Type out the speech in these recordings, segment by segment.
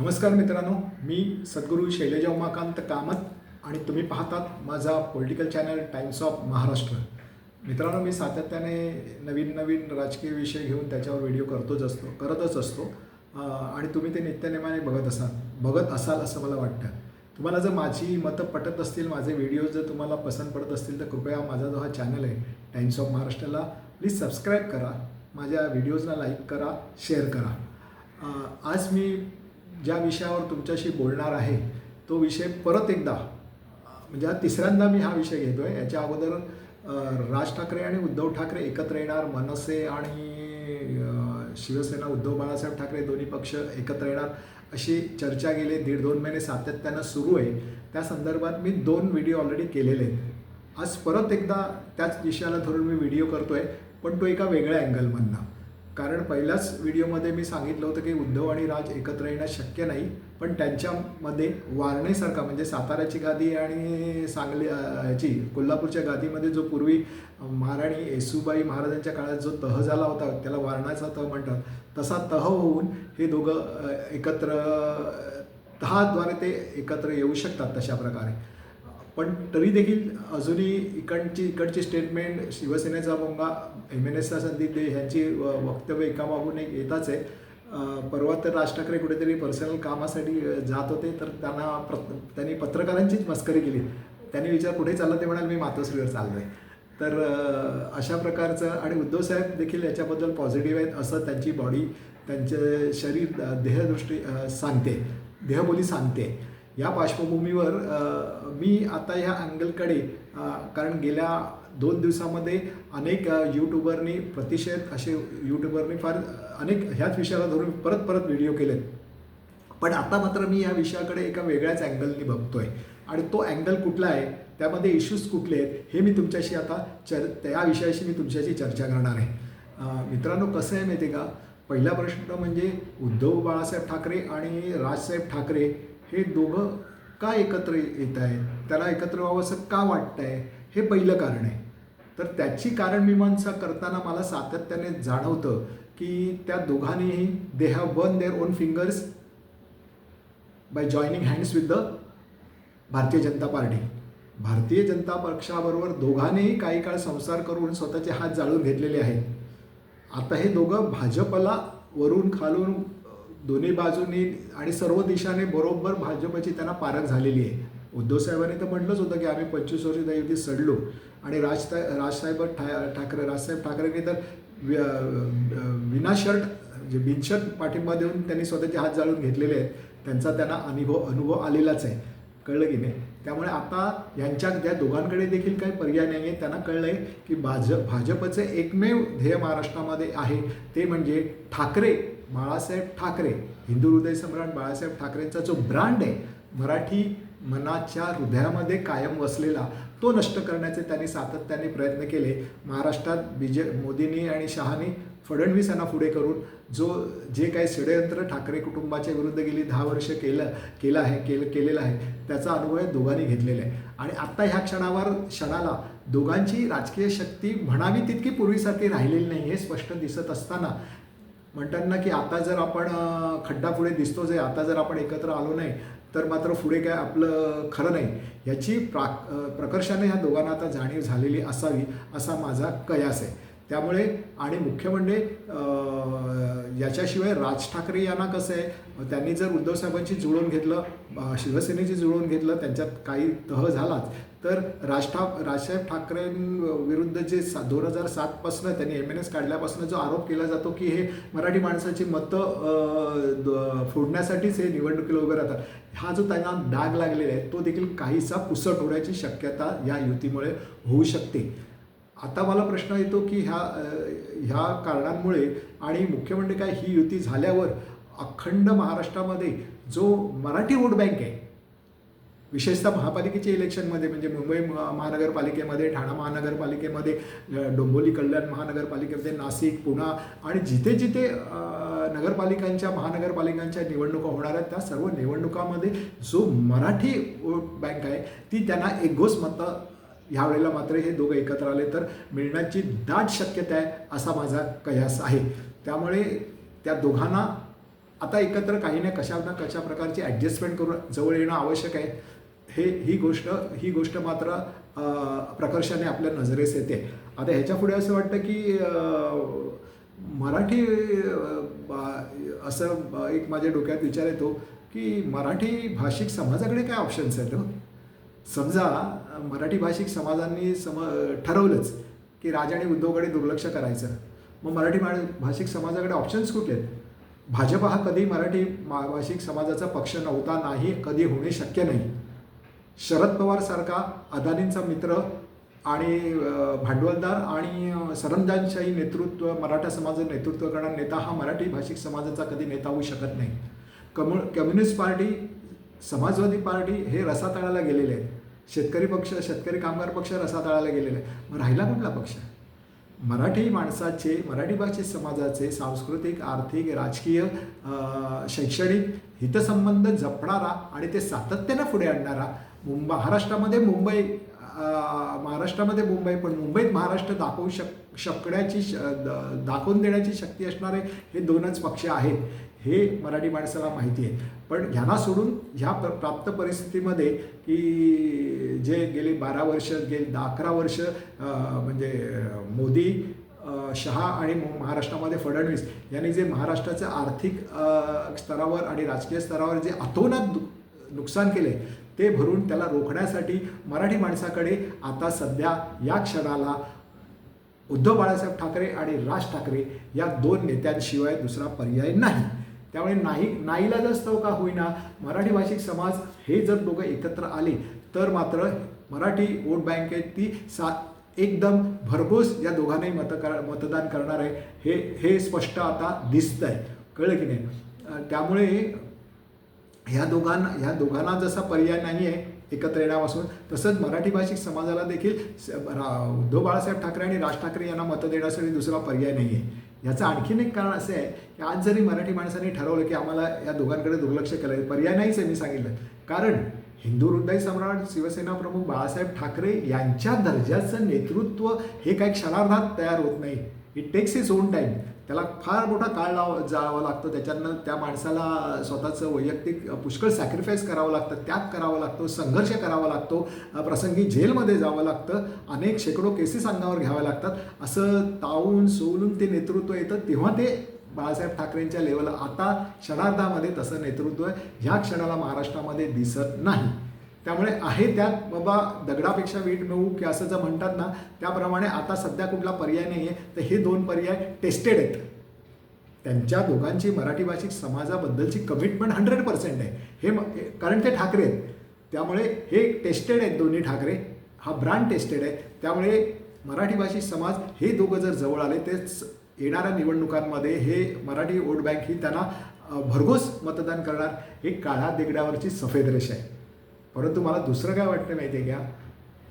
नमस्कार मित्रांनो मी सद्गुरू शैलजा उमाकांत कामत आणि तुम्ही पाहतात माझा political channel times of Maharashtra मित्रांनो मी सातत्याने नवीन नवीन राजकीय विषय घेऊन त्याच्यावर व्हिडिओ करतोच असतो करतच असतो. आणि तुम्ही ते नित्यनेमाने बघत असाल बघत असाल असं मला वाटतं. तुम्हाला जर माझी मतं पटत असतील माझे व्हिडिओज जर तुम्हाला पसंत पडत असतील तर कृपया माझा जो हा चॅनल आहे टाइम्स ऑफ महाराष्ट्राला प्लीज सबस्क्राईब करा. माझ्या व्हिडिओजना लाईक करा शेअर करा. आज मी ज्या विषयावर तुमच्याशी बोलणार आहे तो विषय परत एकदा म्हणजे तिसऱ्यांदा मी हा विषय घेतो आहे याच्या अगोदर राज ठाकरे आणि उद्धव ठाकरे एकत्र येणार मनसे आणि शिवसेना उद्धव बाळासाहेब ठाकरे दोन्ही पक्ष एकत्र येणार अशी चर्चा गेले. दीड दोन महिने सातत्यानं सुरू आहे. त्या संदर्भात मी दोन व्हिडिओ ऑलरेडी केलेले आहेत. आज परत एकदा त्याच विषयाला धरून मी व्हिडिओ करतो आहे पण तो एका वेगळ्या अँगलमधनं कारण पहिल्याच व्हिडिओमध्ये मी सांगितलं होतं की उद्धव आणि राज एकत्र येणं शक्य नाही पण त्यांच्यामध्ये वारणेसारखा म्हणजे साताऱ्याची गादी आणि सांगली याची ह्याची कोल्हापूरच्या गादीमध्ये जो पूर्वी महाराणी येसुबाई महाराजांच्या काळात जो तह झाला होता त्याला वारणाचा तह म्हणतात. तसा तह होऊन हे दोघं एकत्र तहाद्वारे ते एकत्र येऊ शकतात तशा प्रकारे. पण तरी देखील अजूनही इकडची इकडची स्टेटमेंट शिवसेनेचा मुंगा एम एन एसचा संदीप दे ह्यांची व- वक्तव्य एकामागून एक येताच आहे. परवा तर राज ठाकरे कुठेतरी पर्सनल कामासाठी जात होते तर त्यांना प्र त्यांनी पत्रकारांचीच मस्करी केली. त्यांनी विचार कुठे चालला ते म्हणाल मी मातोश्रीवर चाललो आहे तर अशा प्रकारचं आणि उद्धव साहेब देखील याच्याबद्दल पॉझिटिव्ह आहेत असं त्यांची बॉडी त्यांचे शरीर देहदृष्टी सांगते. देहबोली सांगते. या पार्श्वभूमीवर मी आता ह्या अँगलकडे कारण गेल्या दोन दिवसामध्ये अनेक यूट्यूबरनी प्रतिषेध असे यूट्यूबरनी फार अनेक ह्याच विषयाला धरून परत परत व्हिडिओ केलेत. पण आता मात्र मी या विषयाकडे एका वेगळ्याच अँगलनी बघतोय. आणि तो अँगल कुठला आहे त्यामध्ये इश्यूज कुठले आहेत हे मी तुमच्याशी आता चर त्या विषयाशी मी तुमच्याशी चर्चा करणार आहे. मित्रांनो कसं आहे माहिती आहे का? पहिला प्रश्न म्हणजे उद्धव बाळासाहेब ठाकरे आणि राजसाहेब ठाकरे हे दोघं का एकत्र येत आहेत? त्याला एकत्र व्हावं असं का वाटतं आहे हे पहिलं कारण आहे. तर त्याची कारणमीमांसा करताना मला सातत्याने जाणवतं की त्या दोघांनीही they have won their own fingers by joining hands with the Bharatiya Janata party. Bharatiya Janata पक्षाबरोबर दोघांनीही काही काळ संसार करून स्वतःचे हात जाळून घेतलेले आहेत. आता हे दोघं भाजपला वरून खालून दोन्ही बाजूनी आणि सर्व दिशाने बरोबर भाजपची त्यांना पारख झालेली आहे. उद्धव साहेबांनी तर म्हटलंच होतं की आम्ही पंचवीस वर्ष त्या सडलो. आणि राज राजसाहेब ठा ठाकरे राजसाहेब ठाकरेंनी तर विनाशर्ट विना शर्ट म्हणजे बिनशर्ट पाठिंबा देऊन त्यांनी स्वतःचे हात जाळून घेतलेले आहेत. त्यांचा त्यांना अनुभव अनुभव आलेलाच आहे. कळलं की नाही? त्यामुळे आता यांच्या त्या दोघांकडे देखील काही पर्याय नाही आहे. त्यांना कळलं आहे की भाजप भाजपचे एकमेव ध्येय महाराष्ट्रामध्ये आहे. ते म्हणजे ठाकरे बाळासाहेब ठाकरे हिंदू हृदय सम्राट बाळासाहेब ठाकरेंचा जो ब्रँड आहे मराठी मनाच्या हृदयामध्ये कायम वसलेला तो नष्ट करण्याचे त्यांनी सातत्याने प्रयत्न केले. महाराष्ट्रात बी जे मोदींनी आणि शहानी फडणवीस यांना पुढे करून जो जे काही षडयंत्र ठाकरे कुटुंबाच्या विरुद्ध गेली दहा वर्ष केलं केलं आहे केलं केलेलं आहे त्याचा अनुभव दोघांनी घेतलेला आहे. आणि आत्ता ह्या क्षणावर क्षणाला दोघांची राजकीय शक्ती म्हणावी तितकी पूर्वीसारखी राहिलेली नाही हे स्पष्ट दिसत असताना म्हणतात ना की आता जर आपण खड्डा पुढे दिसतोच आहे आता जर आपण एकत्र आलो नाही तर मात्र पुढे काय आपलं खरं नाही. याची प्रा प्रकर्षाने ह्या दोघांना आता जाणीव झालेली असावी असा माझा कयास आहे. त्यामुळे आणि मुख्य म्हणजे याच्याशिवाय राज ठाकरे यांना कसं आहे त्यांनी जर उद्धवसाहेबांची जुळवून घेतलं शिवसेनेशी शिवसेनेची जुळवून घेतलं त्यांच्यात काही तह झालाच तर राज ठा राजसाहेब ठाकरेंविरुद्ध जे सा दोन हजार सातपासनं त्यांनी एम एन एस काढल्यापासून जो आरोप केला जातो की हे मराठी माणसाची मतं फोडण्यासाठीच हे निवडणुकीला उभे राहतात. हा जो त्यांना डाग लागलेला आहे तो देखील काहीसा पुसट होण्याची शक्यता या युतीमुळे होऊ शकते. आता मला प्रश्न येतो की ह्या ह्या कारणांमुळे आणि मुख्य म्हणजे काय ही युती झाल्यावर अखंड महाराष्ट्रामध्ये जो मराठी वोट बँक आहे विशेषतः महापालिकेच्या इलेक्शनमध्ये म्हणजे मुंबई म- महानगरपालिकेमध्ये ठाणा महानगरपालिकेमध्ये डोंबोली कल्याण महानगरपालिकेमध्ये नाशिक पुणा आणि जिथे जिथे नगरपालिकांच्या महानगरपालिकांच्या निवडणुका होणार आहेत त्या सर्व निवडणुकामध्ये जो मराठी वोट बँक आहे ती त्यांना एकघोष मतं ह्यावेळेला मात्र हे दोघं एकत्र आले तर मिळण्याची दाट शक्यता आहे असा माझा कयास आहे. त्यामुळे त्या दोघांना आता एकत्र काही ना कशा ना कशा प्रकारची ॲडजस्टमेंट करून जवळ येणं आवश्यक आहे. हे ही गोष्ट ही गोष्ट मात्र प्रकर्षाने आपल्या नजरेस येते. आता ह्याच्या पुढे असं वाटतं की मराठी बा- असं एक माझ्या डोक्यात विचार येतो की मराठी भाषिक समाजाकडे काय ऑप्शन्स आहेत समजा मराठी भाषिक समाजांनी सम ठरवलंच की राजा आणि उद्धवकडे दुर्लक्ष करायचं. मग मराठी मा भाषिक समाजाकडे ऑप्शन्स कुठले आहेत? भाजप हा कधी मराठी मा भाषिक समाजाचा पक्ष नव्हता नाही कधी होणे शक्य नाही. शरद पवारसारखा अदानींचा मित्र आणि भांडवलदार आणि अ, नेतृत्व मराठा समाजाचं नेतृत्व करणारा नेता हा मराठी भाषिक समाजाचा कधी नेता होऊ शकत नाही. कम्यु कम्युनिस्ट पार्टी समाजवादी पार्टी हे रसातळाला गेलेले आहेत. शेतकरी पक्ष शेतकरी कामगार पक्ष रसातळाला गेलेले आहे मग राहिला कुठला पक्ष? मराठी माणसाचे मराठी भाषिक समाजाचे सांस्कृतिक आर्थिक राजकीय शैक्षणिक हितसंबंध जपणारा आणि ते सातत्यानं पुढे आणणारा मुंबई महाराष्ट्रामध्ये मुंबई महाराष्ट्रामध्ये मुंबई पण मुंबईत महाराष्ट्र दाखवू शक शकण्याची श दाखवून देण्याची शक्ती असणारे हे दोनच पक्ष आहेत. हे मराठी माणसाला माहिती आहे. पण ह्यांना सोडून ह्या प्र प्राप्त परिस्थितीमध्ये की जे गेली बारा वर्ष गेली अकरा वर्ष म्हणजे मोदी शहा आणि महाराष्ट्रामध्ये फडणवीस यांनी जे महाराष्ट्राचं आर्थिक स्तरावर आणि राजकीय स्तरावर जे अतोनात दु- नुकसान केले ते भरून त्याला रोखण्यासाठी मराठी माणसाकडे आता सध्या या क्षणाला उद्धव बाळासाहेब ठाकरे आणि राज ठाकरे या दोन नेत्यांशिवाय दुसरा पर्याय नाही. त्यामुळे नाही नाईलाजास्तव हो का होईना? मराठी भाषिक समाज हे जर दोघं एकत्र आले तर मात्र मराठी वोट बँकेत ती सा एकदम भरघोस या दोघांनाही मत कर मतदान करणार आहे. हे हे स्पष्ट आता दिसतं आहे कळलं की नाही? त्यामुळे ह्या दोघांना ह्या दोघांना जसा पर्याय नाही आहे एकत्र येण्यापासून तसंच मराठी भाषिक समाजाला देखील स- रा- उद्धव बाळासाहेब ठाकरे आणि राज ठाकरे यांना मतं देण्यासाठी दुसरा पर्याय नाही आहे. याचं आणखीन एक कारण असं आहे की आज जरी मराठी माणसांनी ठरवलं की आम्हाला या दोघांकडे दुर्लक्ष केलं पर्याय नाहीच आहे मी सांगितलं. कारण हिंदू हृदय सम्राट शिवसेना प्रमुख बाळासाहेब ठाकरे यांच्या दर्जाचं नेतृत्व हे काही क्षणार्धात तयार होत नाही. It takes its own time त्याला फार मोठा काळ लाव जावं लागतं. त्याच्यानं त्या माणसाला स्वतःचं वैयक्तिक पुष्कळ सॅक्रिफाईस करावं लागतं त्याग करावा लागतो संघर्ष करावा लागतो प्रसंगी जेलमध्ये जावं लागतं अनेक शेकडो केसेस अंगावर घ्याव्या लागतात. असं तावून सोलून ते नेतृत्व येतं. तेव्हा ते बाळासाहेब ठाकरेंच्या लेवलला आता क्षणार्धामध्ये तसं नेतृत्व ह्या क्षणाला महाराष्ट्रामध्ये दिसत नाही. त्यामुळे आहे त्यात बाबा दगडापेक्षा वीट मिळू की असं जर म्हणतात ना त्याप्रमाणे आता सध्या कुठला पर्याय नाही आहे तर हे दोन पर्याय टेस्टेड आहेत. त्यांच्या दोघांची मराठी भाषिक समाजाबद्दलची कमिटमेंट हंड्रेड पर्सेंट आहे. हे कारण ते ठाकरे आहेत. त्यामुळे हे टेस्टेड आहेत दोन्ही ठाकरे. हा ब्रांड टेस्टेड आहे. त्यामुळे मराठी भाषिक समाज हे दोघं जर जवळ आले ते येणाऱ्या निवडणुकांमध्ये हे मराठी वोट बँक ही त्यांना भरघोस मतदान करणार. ही काळ्या देगड्यावरची सफेद रेष आहे. परंतु मला दुसरं काय वाटतं माहिती आहे का?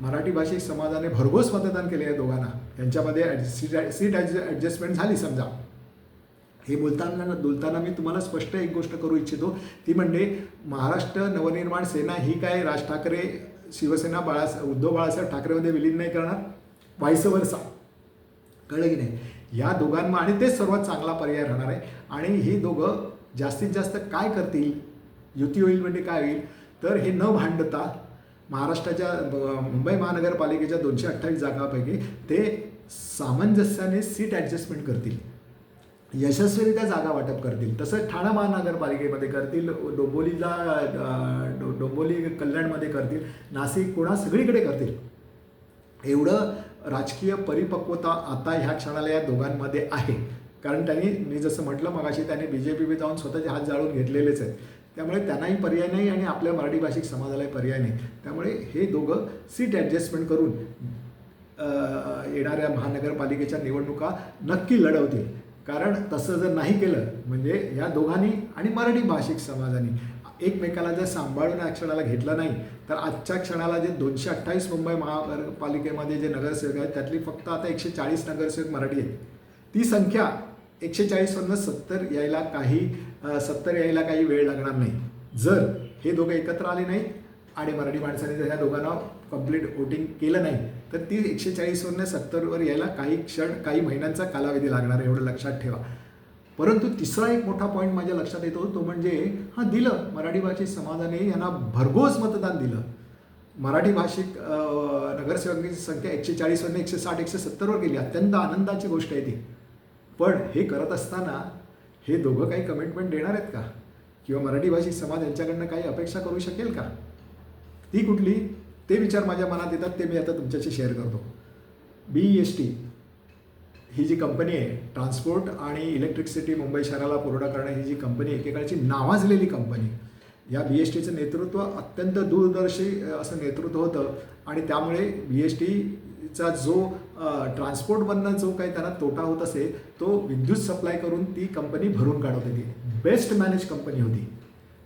मराठी भाषिक समाजाने भरघोस मतदान केले आहे दोघांना. त्यांच्यामध्ये ॲड- सीट सीट ॲडजस्टमेंट झाली समजा. हे बोलताना बोलताना मी तुम्हाला स्पष्ट एक गोष्ट करू इच्छितो. ती म्हणजे महाराष्ट्र नवनिर्माण सेना ही काय राज ठाकरे शिवसेना बाळा उद्धव बाळासाहेब ठाकरेमध्ये विलीन नाही करणार? वायसवरसा कळलं की नाही? या दोघांना आणि तेच सर्वात चांगला पर्याय राहणार आहे. आणि ही दोघं जास्तीत जास्त काय करतील? युती होईल म्हणजे काय होईल? तर हे न भांडता महाराष्ट्राच्या मुंबई महानगरपालिकेच्या दोनशे अठ्ठावीस जागांपैकी ते सामंजस्याने सीट ॲडजस्टमेंट करतील. यशस्वीरित्या जागा वाटप करतील. तसं ठाणा महानगरपालिकेमध्ये करतील डोंबोलीला डो- डोंबोली कल्याणमध्ये करतील नाशिक पुणा सगळीकडे करतील. एवढं राजकीय परिपक्वता आता ह्या क्षणाला या दोघांमध्ये आहे. कारण त्यांनी मी जसं म्हटलं मगाशी त्यांनी बी जे पी जाऊन स्वतःचे हात जाळून घेतलेलेच आहेत. त्यामुळे त्यांनाही पर्याय नाही आणि आपल्या मराठी भाषिक समाजालाही पर्याय नाही. त्यामुळे हे दोघं सीट ॲडजस्टमेंट करून येणाऱ्या महानगरपालिकेच्या निवडणुका नक्की लढवतील. कारण तसं जर नाही केलं म्हणजे या दोघांनी आणि मराठी भाषिक समाजाने एकमेकाला जर सांभाळून या क्षणाला घेतलं नाही तर आजच्या क्षणाला जे दोनशे अठ्ठावीस मुंबई महानगरपालिकेमध्ये जे नगरसेवक आहेत त्यातली फक्त आता एकशे चाळीस नगरसेवक मराठी आहेत. ती संख्या एकशे चाळीसवरनं सत्तर यायला काही सत्तर यायला काही वेळ लागणार नाही. जर हे दोघं एकत्र आले नाही आणि मराठी माणसाने जर ह्या दोघांना कंप्लीट वोटिंग केलं नाही तर ती एकशे चाळीसवरनं सत्तरवर यायला काही क्षण काही महिन्यांचा कालावधी लागणार आहे एवढं लक्षात ठेवा. परंतु तिसरा एक मोठा पॉईंट माझ्या लक्षात येतो तो म्हणजे हां दिलं मराठी भाषिक समाजाने यांना भरघोस मतदान दिलं. मराठी भाषिक नगरसेवकांची संख्या एकशे चाळीसवरनं एकशे साठ एकशे सत्तरवर गेली अत्यंत आनंदाची गोष्ट आहे ती. पण हे करत असताना हे दोघं काही कमिटमेंट देणार आहेत का? किंवा मराठी भाषिक समाज यांच्याकडनं काही अपेक्षा करू शकेल का? ती कुठली? ते विचार माझ्या मनात येतात ते मी आता तुमच्याशी शेअर करतो. बी एस टी ही जी कंपनी आहे ट्रान्सपोर्ट आणि इलेक्ट्रिसिटी मुंबई शहराला पुरवठा करणारी ही जी कंपनी आहे एकेकाळची नावाजलेली कंपनी या बी एस टीचं नेतृत्व अत्यंत दूरदर्शी असं नेतृत्व होतं. आणि त्यामुळे बी एस टीचा जो ट्रान्सपोर्टमधनं जो काही त्यांना तोटा होत असेल तो विद्युत सप्लाय करून ती कंपनी भरून काढत होती बेस्ट मॅनेज कंपनी होती.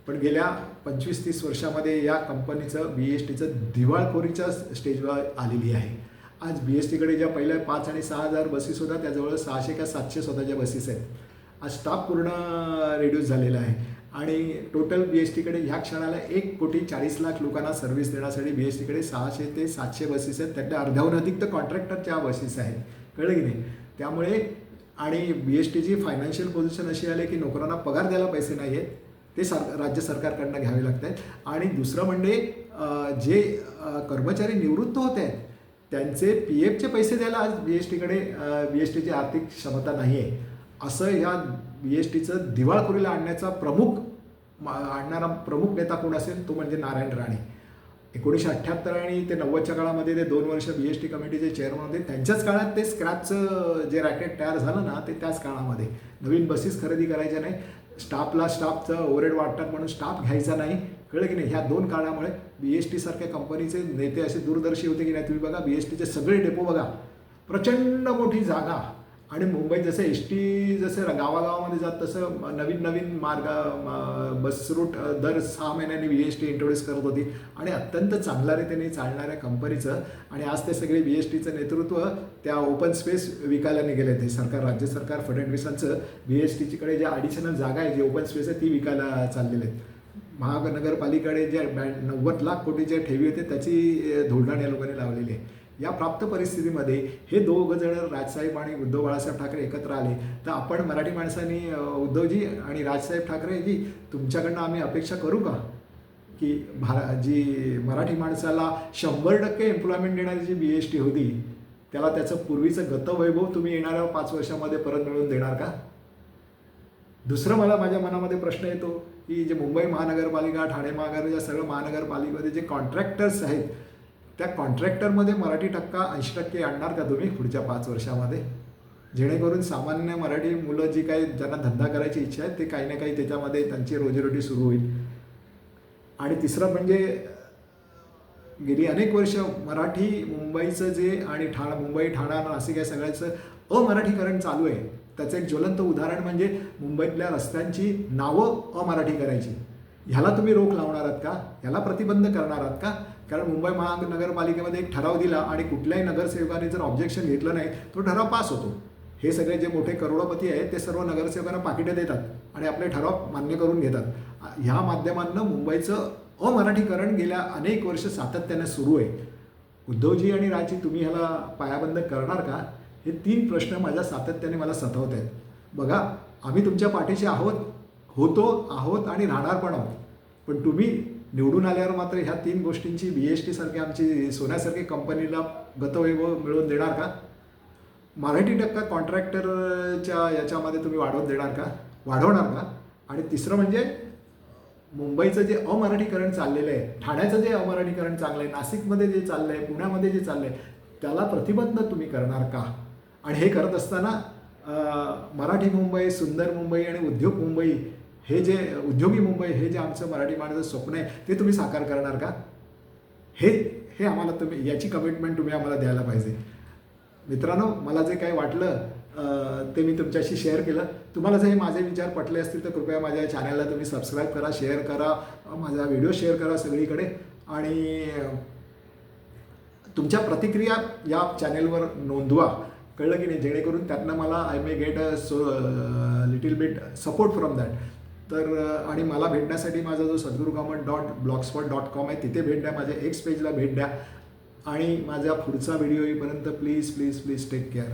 पण गेल्या पंचवीस तीस वर्षामध्ये या कंपनीचं बी एस टीचं दिवाळखोरीच्या स्टेजवर आलेली आहे. आज बी एस टीकडे ज्या पहिल्या पाच आणि सहा हजार बसेस होत्या त्याजवळ सहाशे का सातशे स्वतःच्या बसेस आहेत. आज स्टाफ पूर्ण रिड्यूस झालेला आहे. आणि टोटल बी एस टीकडे ह्या क्षणाला एक कोटी चाळीस लाख लोकांना सर्व्हिस देण्यासाठी बी एस टीकडे सहाशे ते सातशे बसेस आहेत. त्यातल्या अर्ध्याहून अधिक तर कॉन्ट्रॅक्टरच्या बसेस आहेत. कळलं की नाही? त्यामुळे आणि बी एस टीची फायनान्शियल पोझिशन अशी आली की नोकरांना पगार द्यायला पैसे नाही आहेत. ते सर राज्य सरकारकडनं घ्यावे लागत आहेत आणि दुसरं म्हणजे जे कर्मचारी निवृत्त होत आहेत त्यांचे पी एफचे पैसे द्यायला आज बी एस टीकडे बी एस टीची आर्थिक क्षमता नाही आहे. असं ह्या बी एस टीचं दिवाळखोरीला आणण्याचा प्रमुख मा- आणणारा प्रमुख नेता कोण असेल तो म्हणजे नारायण राणे. एकोणीसशे अठ्ठ्याहत्तर आणि ते नव्वदच्या काळामध्ये ते दोन वर्ष बी एस टी कमिटीचे चेअरमन होते. त्यांच्याच काळात ते स्क्रॅपचं जे रॅकेट तयार झालं ना ते त्याच काळामध्ये. नवीन बसेस खरेदी करायच्या नाही. स्टाफला स्टाफचं ओव्हरहेड वाटतात म्हणून स्टाफ घ्यायचा नाही. कळलं की नाही? ह्या दोन काळामुळे बी एस टी सारख्या कंपनीचे नेते असे दूरदर्शी होते की नाही? तुम्ही बघा बी एस टीचे सगळे डेपो बघा. प्रचंड मोठी जागा. आणि मुंबईत जसं एस टी जसं गावागावामध्ये जात तसं नवीन नवीन मार्ग बस रूट दर सहा महिन्यांनी बी एस टी इंट्रोड्यूस करत होती. आणि अत्यंत चांगल्या रीतीने चालणाऱ्या कंपनीचं आणि आज ते सगळे बी एस टीचं नेतृत्व त्या ओपन स्पेस विकायला निघाले ते सरकार राज्य सरकार फडणवीसांचं बी एस टीचीकडे ज्या ॲडिशनल जागा आहे जी ओपन स्पेस आहे ती विकायला चाललेली आहेत. महानगरपालिकेकडे जे बॅ नव्वद लाख कोटीच्या ठेवी होते त्याची अ, धोडण या लोकांनी लावलेली आहे. या प्राप्त परिस्थितीमध्ये हे दोघं जण राजसाहेब आणि उद्धव बाळासाहेब ठाकरे एकत्र आले. तर आपण मराठी माणसांनी उद्धवजी आणि राजसाहेब ठाकरेजी तुमच्याकडनं आम्ही अपेक्षा करू का? की भा जी मराठी माणसाला शंभर टक्के एम्प्लॉयमेंट देणारी जी बी एस टी होती त्याला त्याचं पूर्वीचं गतवैभव तुम्ही येणाऱ्या पाच वर्षामध्ये परत मिळवून देणार का? दुसरं मला माझ्या मनामध्ये प्रश्न येतो की जे मुंबई महानगरपालिका ठाणे महानगर या सगळं महानगरपालिकेमध्ये जे कॉन्ट्रॅक्टर्स आहेत त्या कॉन्ट्रॅक्टरमध्ये मराठी टक्का ऐंशी टक्के आणणार का तुम्ही पुढच्या पाच वर्षामध्ये? जेणेकरून सामान्य मराठी मुलं जी काही ज्यांना धंदा करायची इच्छा आहे ते काही ना काही त्याच्यामध्ये त्यांची रोजीरोटी सुरू होईल. आणि तिसरं म्हणजे गेली अनेक वर्ष मराठी मुंबईचं जे आणि ठाणा मुंबई ठाणा नाशिक या सगळ्याचं अमराठीकरण चालू आहे. त्याचं एक ज्वलंत उदाहरण म्हणजे मुंबईतल्या रस्त्यांची नावं अमराठी करायची. ह्याला तुम्ही रोख लावणार आहात का? ह्याला प्रतिबंध करणार आहात का? कारण मुंबई महानगरपालिकेमध्ये एक ठराव दिला आणि कुठल्याही नगरसेवकाने जर ऑब्जेक्शन घेतलं नाही तो ठराव पास होतो. हे सगळे जे मोठे करोडपती आहेत ते सर्व नगरसेवकांना पाकिटं देतात आणि आपले ठराव मान्य करून घेतात. ह्या माध्यमांना मुंबईचं अमराठीकरण गेल्या अनेक वर्ष सातत्याने सुरू आहे. उद्धवजी आणि राजी तुम्ही ह्याला पायाबंद करणार का? हे तीन प्रश्न माझ्या सातत्याने मला सतावत आहेत. बघा आम्ही तुमच्या पाठीशी आहोत होतो आहोत आणि राहणार पण आहोत. पण तुम्ही निवडून आल्यावर मात्र ह्या तीन गोष्टींची बी एस टी सारखी आमची सोन्यासारखी कंपनीला गतवैभव मिळवून देणार का? मराठी टक्का कॉन्ट्रॅक्टरच्या याच्यामध्ये तुम्ही वाढवून देणार का? वाढवणार का? आणि तिसरं म्हणजे मुंबईचं जे अमराठीकरण चाललेलं आहे ठाण्याचं जे अमराठीकरण चांगलं आहे नाशिकमध्ये जे चाललं आहे पुण्यामध्ये जे चाललं आहे त्याला प्रतिबंध तुम्ही करणार का? आणि हे करत असताना मराठी मुंबई सुंदर मुंबई आणि उद्योग मुंबई हे जे उद्योगी मुंबई हे जे आमचं मराठी माणसाचं स्वप्न आहे ते तुम्ही साकार करणार का? हे हे आम्हाला तुम्ही याची कमिटमेंट तुम्ही आम्हाला द्यायला पाहिजे. मित्रांनो मला जे काही वाटलं ते मी तुमच्याशी शेअर केलं. तुम्हाला जर हे माझे विचार पटले असतील तर कृपया माझ्या चॅनलला तुम्ही सबस्क्राईब करा शेअर करा माझा व्हिडिओ शेअर करा सगळीकडे. आणि तुमच्या प्रतिक्रिया या चॅनेलवर नोंदवा. कळलं की नाही? जेणेकरून त्यांना मला I may get a so little bit support from that तर आणि मला भेटण्यासाठी माझा जो Sadguru common dot blogspot dot com आहे तिथे भेट द्या माझ्या एक्स पेजला भेट द्या. आणि माझ्या पुढचा व्हिडिओ येईपर्यंत please please please take care